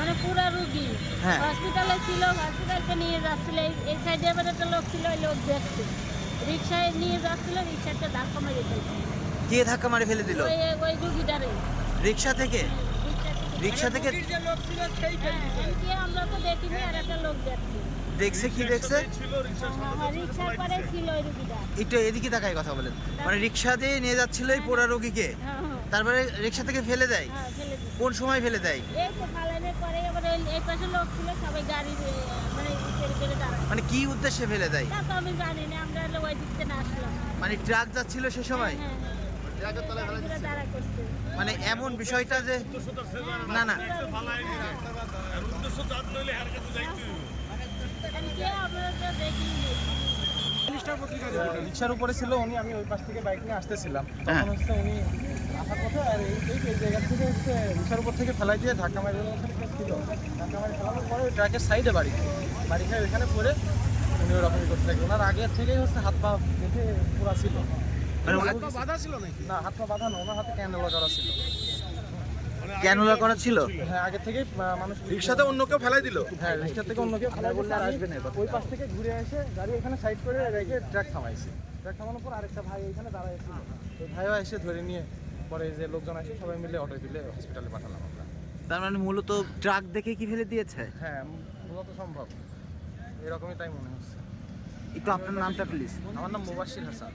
মানে পুরা রুগী। হ্যাঁ। হসপিটালে ছিল হসপিটালকে নিয়ে যাচ্ছিল এই- সাইডে এবার একটা লোক ছিল ওই লোক দেখছে। রিক্সায় নিয়ে যাচ্ছিল রিক্সাটা ধাক্কা মেরে ফেলছে কে ধাক্কা মারে ফেলে দিল? ওই ওই রুগীটারে। রিক্সা থেকে? রিক্সা থেকে। হ্যাঁ, এমনি আমরা তো দেখিনি আর একটা লোক দেখছি। দেখছে কি দেখছে? হ্যাঁ, রিক্সার পরে ছিল ওই রুগীটা। একটু এদিকে তাকাই কথা বলেন। মানে রিক্সা দিয়ে নিয়ে যাচ্ছিল এই পোড়া রোগীকে হ্যাঁ। হ্যাঁ, তারপরে রিক্সা থেকে ফেলে দেয়? হ্যাঁ ফেলে দিছে। কোন সময় ফেলে দেয়? এই তো পরে এবার ওই- এই পাশে লোক ছিল সবাই গাড়ি এ, মানে মানে কি উদ্দেশ্যে ফেলে দেয়? তা আমি জানি না আমরা হলো ওই দিক থেকে আসলাম। মানে ট্রাক যাচ্ছিল সে সময়? হ্যাঁ, হ্যাঁ, মানে এমন বিষয়টা যে না। না আমি কে আমরা তো দেখিনি রিক্সার উপরে ছিল উনি আমি ওই পাশ থেকে বাইক নিয়ে আসতেছিলাম। হ্যাঁ। তখন হচ্ছে উনি আসার কথা আর এই জায়গা থেকে হচ্ছে রিক্সার উপর থেকে ফেলাই দিয়ে ধাক্কা মারি ছিল। ধাক্কা মারি ফেলানোর পরে ওই ট্রাকের সাইডে বাড়ি বাড়ি খেয়ে ওইখানে পড়ে উনি ওরকমই করতে থাকলেন ওনার আগের থেকেই হচ্ছে হাত পা বেঁধে পুরা ছিল। মানে বাধা ছিল নাকি? না হাত পা বাঁধা না ওনার হাতে ক্যান্ডেলা করা ছিল। ক্যানুলা করা ছিল? হ্যাঁ আগে থেকেই মানুষ রিক্সাতে অন্য কেউ ফেলাই দিল? হ্যাঁ রিক্সা থেকে অন্য কেউ ফেলাই বললে আসবে না ওই পাশ থেকে ঘুরে এসে গাড়ি এখানে সাইড করে রেখে ট্রাক থামাইছে। ট্রাক থামানোর পর আরেকটা ভাই এখানে দাঁড়াইছিল ওই ভাইও এসে ধরে নিয়ে পরে যে লোকজন আসে সবাই মিলে অটো তুলে হসপিটালে পাঠালাম আমরা। তার মানে মূলত ট্রাক দেখে কি ফেলে দিয়েছে? হ্যাঁ মূলত সম্ভব। এরকমই তাই মনে হচ্ছে। একটু আপনার নামটা প্লিজ আমার নাম মুবাশির হাসান।